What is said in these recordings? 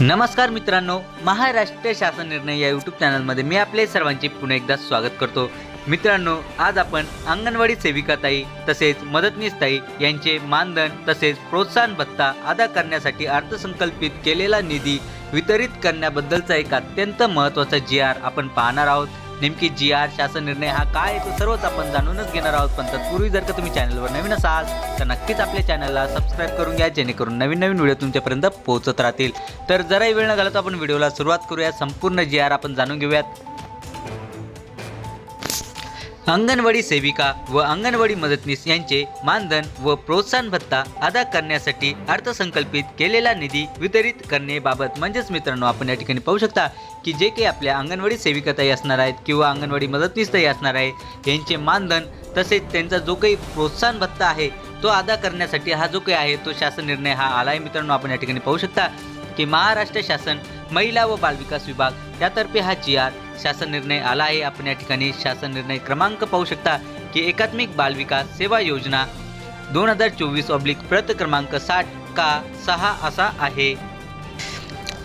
नमस्कार मित्रांनो महाराष्ट्र शासन निर्णय या यूट्यूब चॅनलमध्ये मी आपले सर्वांचे पुन्हा एकदा स्वागत करतो. मित्रांनो आज आपण अंगणवाडी सेविकाताई तसेच मदतनीसताई यांचे मानधन तसेच प्रोत्साहन भत्ता अदा करण्यासाठी अर्थसंकल्पित केलेला निधी वितरित करण्याबद्दलचा एक अत्यंत महत्त्वाचा जी आर आपण पाहणार आहोत. नेमकी जी आर शासन निर्णय हा काय आहे तो सर्वच आपण जाणूनच घेणार आहोत. पण तत्पूर्वी जर का तुम्ही चॅनलवर नवीन असाल तर नक्कीच आपल्या चॅनलला सबस्क्राईब करून घ्या जेणेकरून नवीन नवीन व्हिडिओ तुमच्यापर्यंत पोहोचत राहतील. तर जराही वेळ न घालत आपण व्हिडिओला सुरुवात करूया. संपूर्ण जी आर आपण जाणून घेऊयात. अंगणवाडी सेविका व अंगणवाडी मदतनीस यांचे मानधन व प्रोत्साहन भत्ता अदा करण्यासाठी अर्थसंकल्पित केलेला निधी वितरित करण्याबाबत म्हणजेच मित्रांनो आपण या ठिकाणी पाहू शकता की जे काही आपल्या अंगणवाडी सेविकाताई असणार आहेत किंवा अंगणवाडी मदतनीसताई असणार आहे यांचे मानधन तसेच त्यांचा जो काही प्रोत्साहन भत्ता आहे तो अदा करण्यासाठी हा जो काही आहे तो शासन निर्णय हा आला आहे. मित्रांनो आपण या ठिकाणी पाहू शकता की महाराष्ट्र शासन महिला व बालविकास विभाग यातर्फे हा जी आर शासन निर्णय आला आहे. आपण या ठिकाणी शासन निर्णय क्रमांक पाहू शकता की एकात्मिक बालविकास सेवा योजना दोन हजार चोवीस ऑब्लिक प्रत क्रमांक साठ का सहा असा आहे.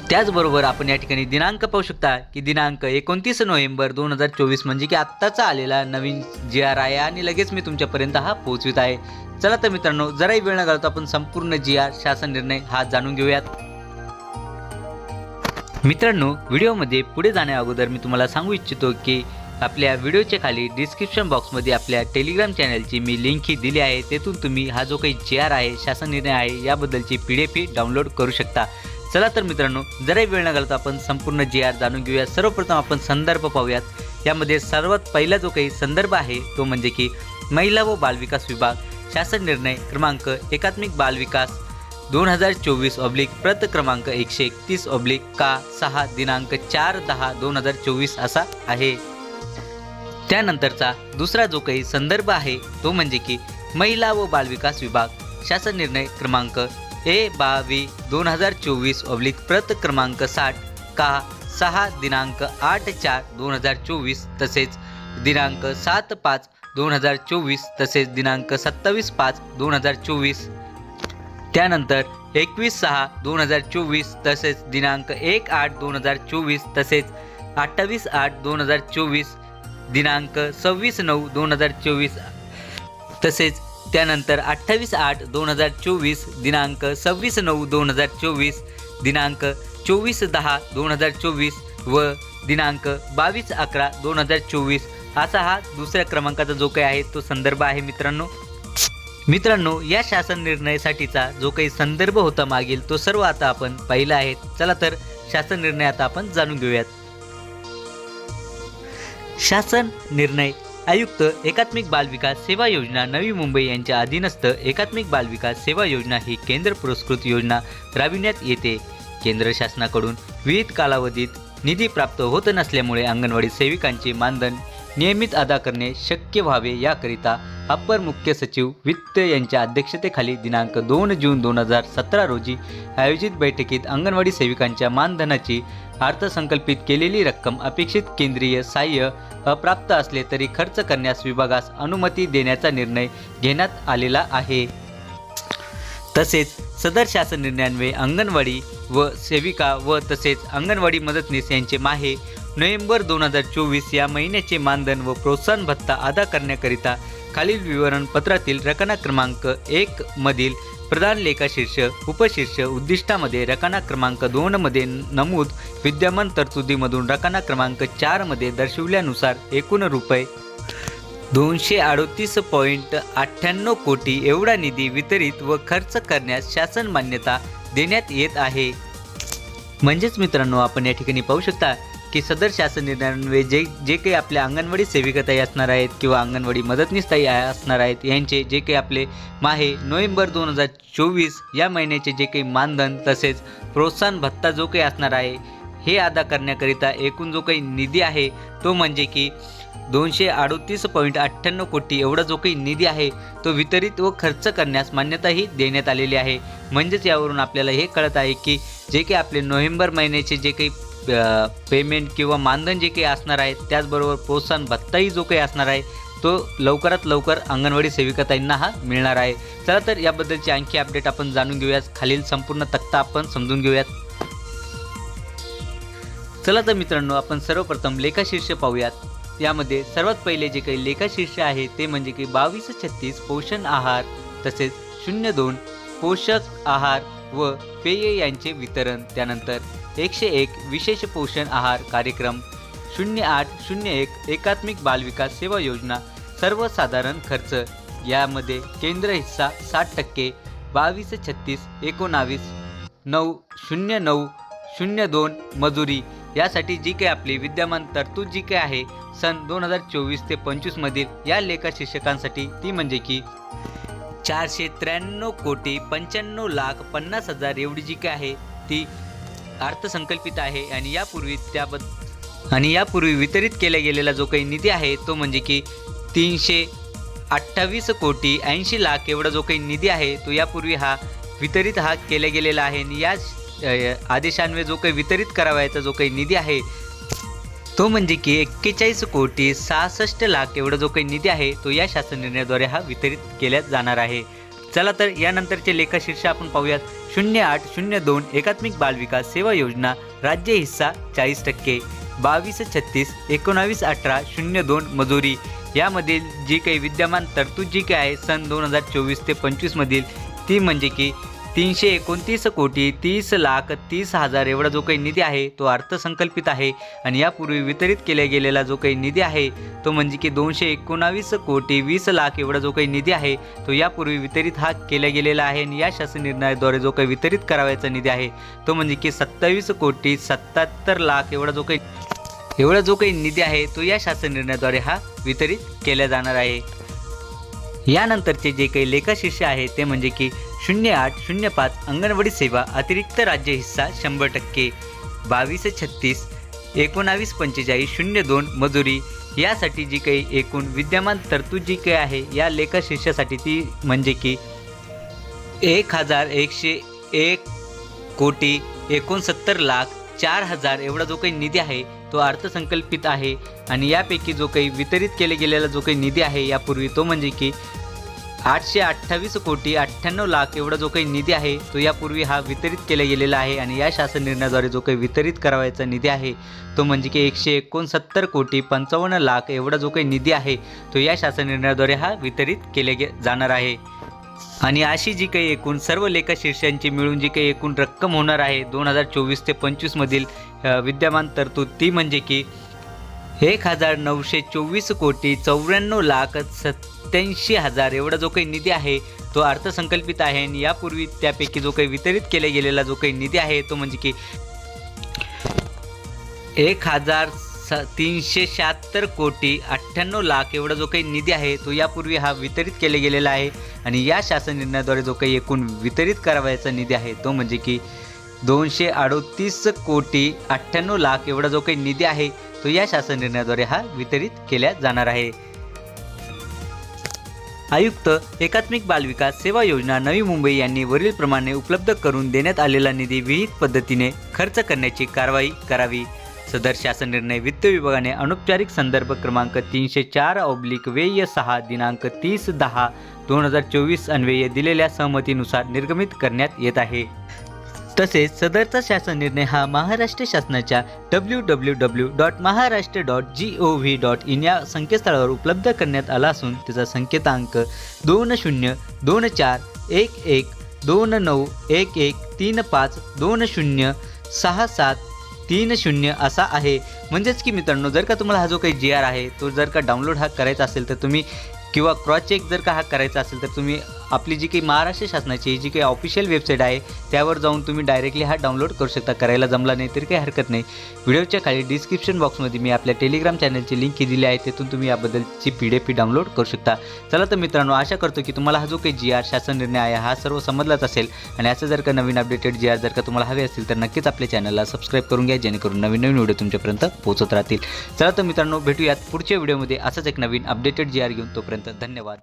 त्याचबरोबर आपण या ठिकाणी दिनांक पाहू शकता की दिनांक एकोणतीस नोव्हेंबर दोन हजार चोवीस म्हणजे की आत्ताचा आलेला नवीन जी आर आहे आणि लगेच मी तुमच्यापर्यंत हा पोहोचवित आहे. चला तर मित्रांनो जराही वेळ न घालतो आपण संपूर्ण जी आर शासन निर्णय हा जाणून घेऊयात. मित्रांनो व्हिडिओमध्ये पुढे जाण्या अगोदर मी तुम्हाला सांगू इच्छितो की आपल्या व्हिडिओच्या खाली डिस्क्रिप्शन बॉक्समध्ये आपल्या टेलिग्राम चॅनलची मी लिंक ही दिली आहे. तेथून तुम्ही हा जो काही जे आर आहे शासन निर्णय आहे याबद्दलची पी डी एफ ही डाउनलोड करू शकता. चला तर मित्रांनो जराही वेळ न घालता आपण संपूर्ण जे आर जाणून घेऊया. सर्वप्रथम आपण संदर्भ पाहूयात. यामध्ये सर्वात पहिला जो काही संदर्भ आहे तो म्हणजे की महिला व बालविकास विभाग. शासन निर्णय क्रमांक एकात्मिक बालविकास दोन हजार चोवीस ऑब्लिक प्रत क्रमांक एकशे एकतीस ऑब्लिक का सहा दिनांक चार दहा दोन हजार चोवीस असा आहे. त्यानंतरचा दुसरा जो काही संदर्भ आहे तो म्हणजे की महिला व बालविकास विभाग शासन निर्णय क्रमांक ए बावी दोन हजार चोवीस ऑब्लिक प्रत क्रमांक साठ का सहा दिनांक आठ चार दोन हजार चोवीस तसेच दिनांक सात पाच दोन हजार चोवीस तसेच दिनांक सत्तावीस पाच दोन हजार चोवीस त्यानंतर एकवीस सहा दोन हजार चोवीस तसेच दिनांक एक आठ दोन हजार चोवीस तसेच अठ्ठावीस आठ दोन हजार चोवीस दिनांक सव्वीस नऊ दोन हजार चोवीस तसेच त्यानंतर अठ्ठावीस आठ दोन हजार चोवीस दिनांक सव्वीस नऊ दोन हजार चोवीस दिनांक चोवीस दहा दोन हजार चोवीस व दिनांक बावीस अकरा दोन हजार चोवीस असा हा दुसऱ्या क्रमांकाचा जो काही आहे तो संदर्भ आहे मित्रांनो. मित्रांनो या शासन निर्णयासाठीचा जो काही संदर्भ होता मागील तो सर्व आता आपण पाहिला आहे. चला तर शासन निर्णय आता आपण जाणून घेऊयात. शासन निर्णय. आयुक्त एकात्मिक बालविकास सेवा योजना नवी मुंबई यांच्या अधीनस्थ एकात्मिक बालविकास सेवा योजना ही केंद्र पुरस्कृत योजना राबविण्यात येते. केंद्र शासनाकडून विविध कालावधीत निधी प्राप्त होत नसल्यामुळे अंगणवाडी सेविकांचे मानधन नियमित अदा करणे शक्य व्हावे याकरिता अप्पर मुख्य सचिव वित्त यांच्या अध्यक्षतेखाली दिनांक दोन जून दोन हजार सतरा रोजी आयोजित बैठकीत अंगणवाडी सेविकांच्या मानधनाची अर्थसंकल्पित केलेली रक्कम अपेक्षित केंद्रीय सहाय्य अप्राप्त असले तरी खर्च करण्यास विभागास अनुमती देण्याचा निर्णय घेण्यात आलेला आहे. तसेच सदर शासन निर्णयान्वये अंगणवाडी व सेविका व तसेच अंगणवाडी मदतनीस यांचे माहे नोव्हेंबर दोन हजार चोवीस या महिन्याचे मानधन व प्रोत्साहन भत्ता अदा करण्याकरिता खालील विवरणपत्रातील रकाना क्रमांक एक मधील प्रधान लेखाशीर्ष उपशीर्ष उद्दिष्टामध्ये रकाना क्रमांक दोनमध्ये नमूद विद्यमान तरतुदीमधून रकाना क्रमांक चारमध्ये दर्शविल्यानुसार एकूण रुपये दोनशे अडतीस पॉईंट अठ्ठ्याण्णव कोटी एवढा निधी वितरित व खर्च करण्यास शासन मान्यता देण्यात येत आहे. म्हणजेच मित्रांनो आपण या ठिकाणी पाहू शकता की सदर शासन निर्णयान्वये जे जे काही आपल्या अंगणवाडी सेविकाताई असणार आहेत किंवा अंगणवाडी मदतनीसताई असणार आहेत यांचे जे काही आपले माहे नोव्हेंबर दोन हजार चोवीस या महिन्याचे जे काही मानधन तसेच प्रोत्साहन भत्ता जो काही असणार आहे हे अदा करण्याकरिता एकूण जो काही निधी आहे तो म्हणजे की दोनशे अडोतीस पॉईंट अठ्ठ्याण्णव कोटी एवढा जो काही निधी आहे तो वितरित व खर्च करण्यास मान्यताही देण्यात आलेली आहे. म्हणजेच यावरून आपल्याला हे कळत आहे की जे काही आपले नोव्हेंबर महिन्याचे जे काही पेमेंट किंवा मानधन जे काही असणार आहे त्याचबरोबर प्रोत्साहन भत्ताही जो काही असणार आहे तो लवकरात लवकर अंगणवाडी सेविकाताईंना हा मिळणार आहे. चला तर याबद्दलची आणखी अपडेट आपण जाणून घेऊयात. खालील संपूर्ण तक्ता आपण समजून घेऊयात. चला तर मित्रांनो आपण सर्वप्रथम लेखाशीर्ष पाहूयात. यामध्ये सर्वात पहिले जे काही लेखाशीर्ष आहे ते म्हणजे की बावीस छत्तीस पोषण आहार तसेच शून्य दोन पोषक आहार व पेय यांचे वितरण. त्यानंतर एकशे एक विशेष पोषण आहार कार्यक्रम शून्य आठ शून्य एक एकात्मिक बालविकास सेवा योजना सर्वसाधारण खर्च यामध्ये केंद्र हिस्सा साठ टक्के बावीस छत्तीस एकोणावीस नऊ शून्य नऊ शून्य दोन मजुरी यासाठी जी काही आपली विद्यमान तरतूद जी काही आहे सन दोन हजार चोवीस ते पंचवीसमधील या लेखा शिक्षकांसाठी ती म्हणजे की चारशे त्र्याण्णव कोटी पंच्याण्णव लाख पन्नास हजार एवढी जी काय आहे ती अर्थसंकल्पित आहे आणि यापूर्वी त्याबद्दल आणि यापूर्वी वितरित केला गेलेला जो काही निधी आहे तो म्हणजे की तीनशे अठ्ठावीस कोटी ऐंशी लाख एवढा जो काही निधी आहे तो यापूर्वी हा वितरित हा केला गेलेला आहे. आणि या आदेशान्वये जो काही वितरित करावायचा जो काही निधी आहे तो म्हणजे की एक्केचाळीस कोटी सहासष्ट लाख एवढा जो काही निधी आहे तो या शासन निर्णयाद्वारे हा वितरित केला जाणार आहे. चला तर यानंतरचे लेखाशीर्ष आपण पाहूयात. शून्य आठ शून्य दोन एकात्मिक बालविकास सेवा योजना राज्य हिस्सा चाळीस टक्के. बावीस छत्तीस एकोणावीस अठरा शून्य दोन मजुरी. यामधील जी काही विद्यमान तरतूद जी काही आहे सन दोन हजार चोवीस ते पंचवीसमधील ती म्हणजे की तीनशे एकोणतीस कोटी तीस लाख तीस हजार एवढा जो काही निधी आहे तो अर्थसंकल्पित आहे. आणि यापूर्वी वितरित केला गेलेला जो काही निधी आहे तो म्हणजे की दोनशे एकोणावीस कोटी वीस लाख एवढा जो काही निधी आहे तो यापूर्वी वितरित हा केला गेलेला आहे. आणि या शासन निर्णयाद्वारे जो काही वितरित करावायचा निधी आहे तो म्हणजे की सत्तावीस कोटी सत्याहत्तर लाख एवढा जो काही एवढा जो काही निधी आहे तो या शासन निर्णयाद्वारे हा वितरित केला जाणार आहे. यानंतरचे जे काही लेखाशिष्य आहे ते म्हणजे की शून्य आठ शून्य पाच अंगणवाडी सेवा अतिरिक्त राज्य हिस्सा शंभर टक्के. बावीस छत्तीस एकोणावीस पंचेचाळीस शून्य दोन मजुरी. यासाठी जी काही एकूण विद्यमान तरतूद जी काही आहे या लेखाशीर्षासाठी ती म्हणजे की एक हजार एकशे एक कोटी एकोणसत्तर लाख चार हजार एवढा जो काही निधी आहे तो अर्थसंकल्पित आहे. आणि यापैकी जो काही वितरित केले गेलेला जो काही निधी आहे यापूर्वी तो म्हणजे की आठशे अठ्ठावीस कोटी अठ्ठ्याण्णव लाख एवढा जो काही निधी आहे तो यापूर्वी हा वितरित केला गेलेला आहे आणि या शासन निर्णयाद्वारे जो काही वितरित करावायचा निधी आहे तो म्हणजे की एकशे एकोणसत्तर कोटी पंचावन्न लाख एवढा जो काही निधी आहे तो या शासन निर्णयाद्वारे हा वितरित केले गे जाणार आहे. आणि अशी जी काही एकूण सर्व लेखा शीर्षांची मिळून जी काही एकूण रक्कम होणार आहे दोन हजार चोवीस ते पंचवीसमधील विद्यमान तरतूद ती म्हणजे की एक हजार नऊशे चोवीस कोटी चौऱ्याण्णव लाख सत्याऐंशी हजार. एवढा जो काही निधी आहे तो अर्थसंकल्पित आहे आणि यापूर्वी त्यापैकी जो काही वितरित केला गेलेला जो काही निधी आहे तो म्हणजे की एक हजार स तीनशे शहात्तर कोटी अठ्ठ्याण्णव लाख एवढा जो काही निधी आहे तो यापूर्वी हा वितरित केला गेलेला आहे. आणि या शासन निर्णयाद्वारे जो काही एकूण वितरित करावायचा निधी आहे तो म्हणजे की दोनशे अडोतीस कोटी अठ्ठ्याण्णव लाख एवढा जो काही निधी आहे तो या शासन निर्णयाद्वारे हा वितरित केला जाणार आहे. आयुक्त एकात्मिक बालविकास सेवा योजना नवी मुंबई यांनी वरीलप्रमाणे उपलब्ध करून देण्यात आलेला निधी विहित पद्धतीने खर्च करण्याची कारवाई करावी. सदर शासन निर्णय वित्त विभागाने अनौपचारिक संदर्भ क्रमांक तीनशे चार ऑब्लिक वेय सहा दिनांक तीस दहा दोन हजार चोवीस अन्वये दिलेल्या सहमतीनुसार निर्गमित करण्यात येत आहे. तसेच सदरचा शासन निर्णय हा महाराष्ट्र शासनाच्या W W W dot Maharashtra dot G O V dot in या संकेतस्थळावर उपलब्ध करण्यात आला असून त्याचा संकेतांक दोन शून्य दोन चार एक एक दोन नऊ एक एक तीन पाच दोन शून्य सहा सात तीन शून्य असा आहे. म्हणजेच की मित्रांनो जर का तुम्हाला हा जो काही जी आर आहे तो जर का डाउनलोड हा करायचा असेल तर तुम्ही किंवा क्रॉस चेक जर का हा करायचा असेल तर तुम्ही आपली जी काही महाराष्ट्र शासनाची जी काही ऑफिशियल वेबसाईट आहे त्यावर जाऊन तुम्ही डायरेक्टली हा डाउनलोड करू शकता. करायला जमला नाही तरी काही हरकत नाही. व्हिडिओच्या खाली डिस्क्रिप्शन बॉक्समध्ये मी आपल्या टेलिग्राम चॅनलची लिंक दिली आहे तिथून तुम्ही याबद्दलची पी डी एफ डाउनलोड करू शकता. चला तर मित्रांनो आशा करतो की तुम्हाला हा जो काही जी आर शासन निर्णय आहे हा सर्व समजलाच असेल. आणि असं जर का नवीन अपडेटेड जी आर जर का तुम्हाला हवे असतील तर नक्कीच आपल्या चॅनलला सबस्क्राईब करून घ्या जेणेकरून नवीन नवीन व्हिडिओ तुमच्यापर्यंत पोहोचत राहतील. चला तर मित्रांनो भेटूयात पुढच्या व्हिडिओमध्ये असंच एक नवीन अपडेटेड जी आर घेऊन तोपर्यंत धन्यवाद.